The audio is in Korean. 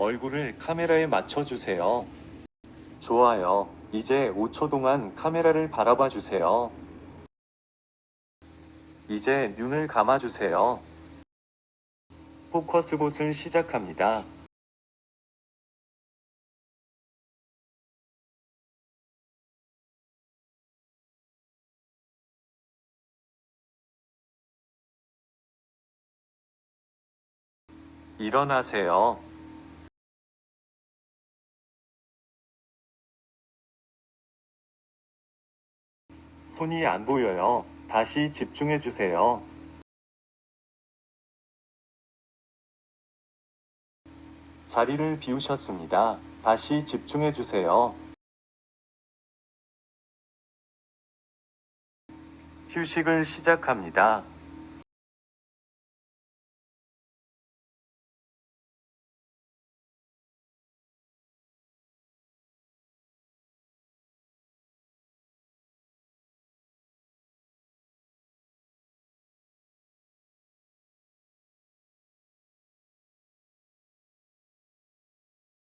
얼굴을 카메라에 맞춰주세요. 좋아요. 이제 5초 동안 카메라를 바라봐 주세요. 이제 눈을 감아주세요. 포커스 봇을 시작합니다. 일어나세요. 손이 안 보여요. 다시 집중해 주세요. 자리를 비우셨습니다. 다시 집중해 주세요. 휴식을 시작합니다.